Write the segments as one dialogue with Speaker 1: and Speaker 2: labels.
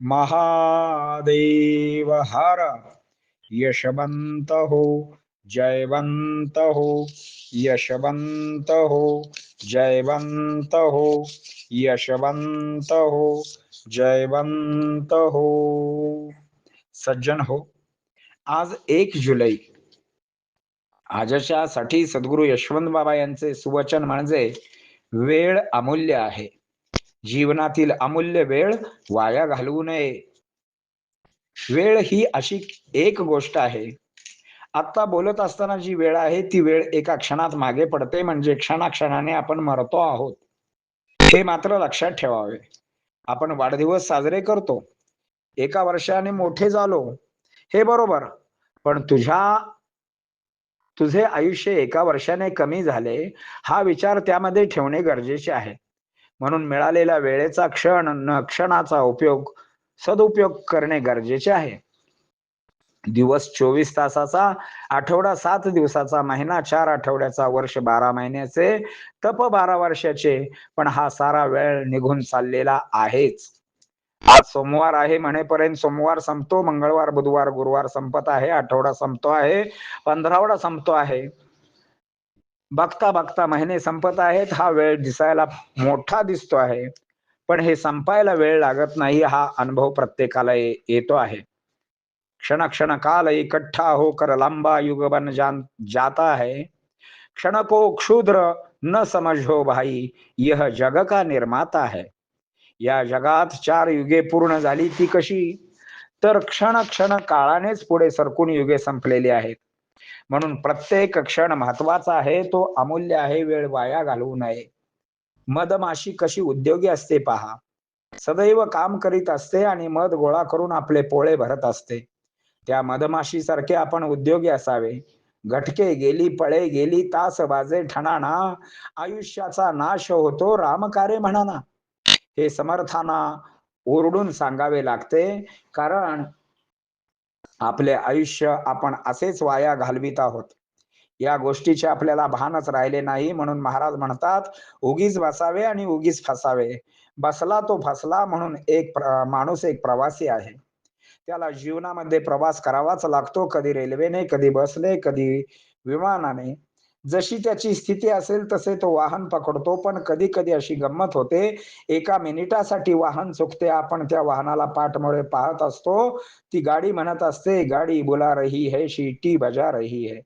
Speaker 1: महादेव हर। यशवंत हो जयवंत हो यशवंत हो जयवंत हो यशवंत हो जयवंत हो सज्जन हो आज एक जुलै आजच्या साठी सद्गुरु यशवंत बाबा यांचे सुवचन म्हणजे वेळ अमूल्य आहे. जीवनातील अमूल्य वेळ वाया घालवू नये. वेळ ही अशी एक गोष्ट आहे. आता बोलत असताना जी वेळ आहे ती वेळ एका क्षणात मागे पडते म्हणजे क्षणाक्षणाने आपण मरतो आहोत. हे मात्र लक्षात ठेवावे. आपण वाढदिवस साजरे करतो. एका वर्षाने मोठे झालो. हे बरोबर. पण तुझ्या तुझे आयुष्य एका वर्षाने कमी झाले हा विचार त्यामध्ये ठेवणे गरजेचे आहे. म्हणून मिळालेल्या वेळेचा क्षण न क्षणाचा उपयोग सदुपयोग करणे गरजेचे आहे. दिवस चोवीस तासाचा आठवडा सात दिवसाचा महिना चार आठवड्याचा वर्ष बारा महिन्याचे तप बारा वर्षाचे पण हा सारा वेळ निघून चाललेला आहेच. आज सोमवार आहे म्हणेपर्यंत सोमवार संपतो मंगळवार बुधवार गुरुवार संपत आहे आठवडा संपतो आहे पंधरावडा संपतो आहे. बघता बघता महिने संपत आहेत हा वेळ दिसायला मोठा दिसतो आहे. पण हे संपायला वेळ लागत नाही हा अनुभव प्रत्येकाला येतो आहे. क्षण क्षण काल इकट्ठा होकर लांबा युग बन जान जाता है. क्षण को क्षुद्र न समझो भाई यह जग का निर्माता है. या जगात चार युगे पूर्ण झाली ती कशी? तर क्षण क्षण काळानेच पुढे सरकून युगे संपलेली आहेत. म्हणून प्रत्येक क्षण महत्त्वाचा आहे तो अमूल्य आहे वेळ वाया घालवू नये. मधमाशी कशी उद्योगी असते पहा. सदैव काम करीत असते आणि मध गोळा करून आपले पोळे भरत असते. त्या मधमाशी सारखे आपण उद्योगी असावे. घटके गेली पळे गेली तास बाजे ठणाणा. आयुष्याचा नाश होतो रामकारे म्हणाना. हे समर्थांना ओरडून सांगावे लागते. कारण आपले आयुष्य आपण असेच वाया घालवित आहोत. या गोष्टीचे आपल्याला भानच राहिले नाही म्हणून महाराज म्हणतात उगीच बसावे आणि उगीच फसावे. बसला तो फसला म्हणून एक माणूस एक प्रवासी आहे. त्याला जीवनामध्ये प्रवास करावाच लागतो. कधी रेल्वेने कधी बसने कधी विमानाने. जशी त्याची स्थिती असेल तसे तो वाहन पकडतो. पण कधी कधी अशी गंमत होते एका मिनिटासाठी वाहन चुकते आपण त्या वाहनाला पाठमोळे पाहत असतो. ती गाडी म्हणत असते गाडी बुला रही है शिटी बजा रही है.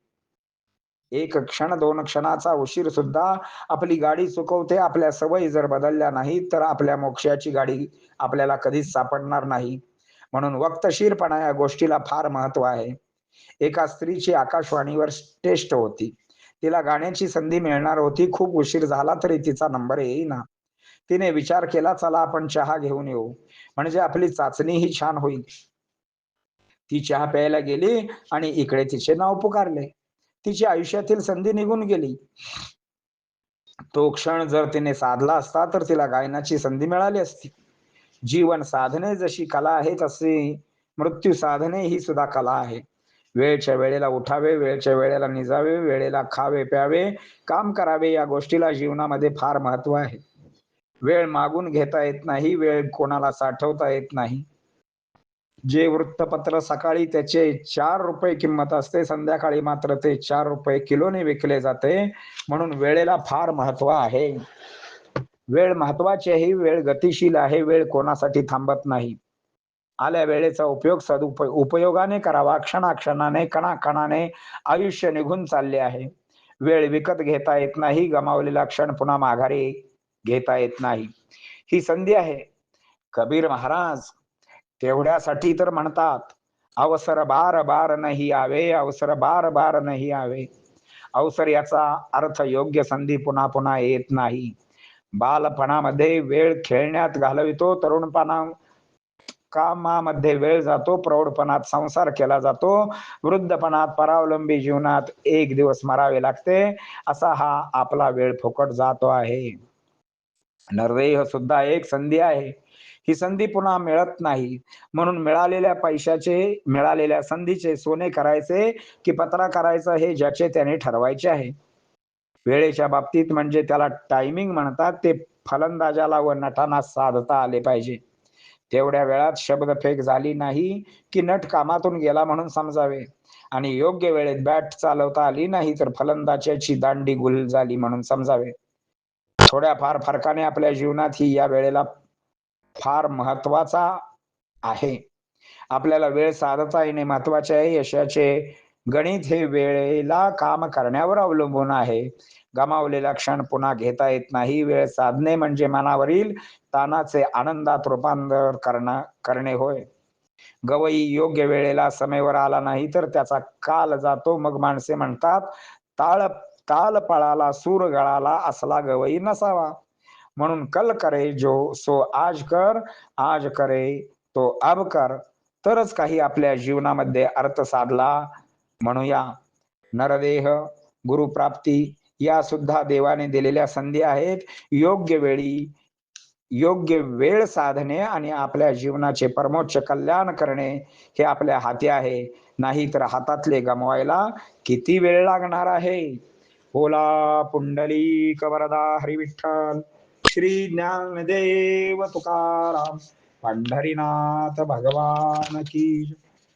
Speaker 1: एक क्षण दोन क्षणाचा उशीर सुद्धा आपली गाडी चुकवते. आपल्या सवयी जर बदलल्या नाहीत तर आपल्या मोक्षाची गाडी आपल्याला कधीच सापडणार नाही. म्हणून वक्तशीरपणा या गोष्टीला फार महत्त्व आहे. एका स्त्रीची आकाशवाणीवर टेस्ट होती. तिला गाण्याची संधी मिळणार होती. खूप उशीर झाला तरी तिचा नंबर येईना. तिने विचार केला चला आपण चहा घेऊन येऊ. म्हणजे आपली चाचणी ही छान होईल. ती चहा प्यायला गेली आणि इकडे तिचे नाव पुकारले. तिची आयुष्यातील संधी निघून गेली. तो क्षण जर तिने साधला असता तर तिला गायनाची संधी मिळाली असती. जीवन साधने जशी कला आहे तशी मृत्यू साधने ही सुद्धा कला आहे. वेळच्या वेळेला उठावे वेळच्या वेळेला निजावे वेळेला खावे प्यावे. काम करावे या गोष्टीला जीवनामध्ये फार महत्त्व आहे. वेळ मागून घेता येत नाही वेळ कोणाला साठवता येत नाही. जे वृत्तपत्र सकाळी त्याचे चार रुपये किंमत असते संध्याकाळी मात्र ते चार रुपये किलोने विकले जाते. म्हणून वेळेला फार महत्त्व आहे. वेळ महत्वाची आहे वेळ गतिशील आहे वेळ कोणासाठी थांबत नाही. आल्या वेळेचा उपयोग सदुप उपयोगाने करावा. क्षणाक्षणाने कणाकणाने आयुष्य निघून चालले आहे. वेळ विकत घेता येत नाही. गमावलेला क्षण पुन्हा माघारी घेता येत नाही. ही संधी आहे. कबीर महाराज तेवढ्यासाठी तर म्हणतात अवसर बार बार नाही आवे अवसर बार बार नाही आवे. अवसर याचा अर्थ योग्य संधी पुन्हा पुन्हा येत नाही. बालपणामध्ये वेळ खेळण्यात घालवितो तरुणपणा कामामध्ये वेळ जातो प्रौढपणात संसार केला जातो वृद्धपणात परावलंबी जीवनात एक दिवस मरावे लागते असा हा आपला वेळ फुकट जातो आहे. नरदेह सुद्धा एक संधी आहे. ही संधी पुन्हा मिळत नाही. म्हणून मिळालेल्या पैशाचे मिळालेल्या संधीचे सोने करायचे की पत्रा करायचं हे ज्याचे त्याने ठरवायचे आहे. वेळेच्या बाबतीत म्हणजे त्याला टायमिंग म्हणतात ते फलंदाजाला व नटांना साधता आले पाहिजे. तेवढ्या वेळात शब्दफेक झाली नाही की नट कामातून गेला म्हणून समजावे. आणि योग्य वेळेत बॅट चालवता आली नाही तर फलंदाजाची दांडी गुल झाली म्हणून समजावे. थोड्या फार फरकाने आपल्या जीवनात ही या वेळेला फार महत्त्वाचा आहे. आपल्याला वेळ साधता येणे महत्त्वाचे आहे. यशाचे गणित हे वेळेला काम करण्यावर अवलंबून आहे. गमावलेला क्षण पुन्हा घेता येत नाही. वेळ साधणे म्हणजे मनावरील तानाचे आनंदात रूपांतर करणं करणे होय. गवई योग्य वेळेला समेवर आला नाही तर त्याचा काल जातो. मग माणसे म्हणतात ताळ ताल पळाला सूर गळाला असला गवई नसावा. म्हणून कल करे जो सो आज कर आज करे तो अब कर. तरच काही आपल्या जीवनामध्ये अर्थ साधला. म्हणूया. नरदेह गुरुप्राप्ती या सुद्धा देवाने दिलेल्या संधी आहेत. योग्य वेळी योग्य वेळ साधणे आणि आपल्या जीवनाचे परमोच्च कल्याण करणे हे आपल्या हाती आहे. नाही तर हातातले गमवायला किती वेळ लागणार आहे? होला पुंडली कवरदा हरिविठ्ठल श्री ज्ञानदेव तुकाराम पंढरीनाथ भगवान की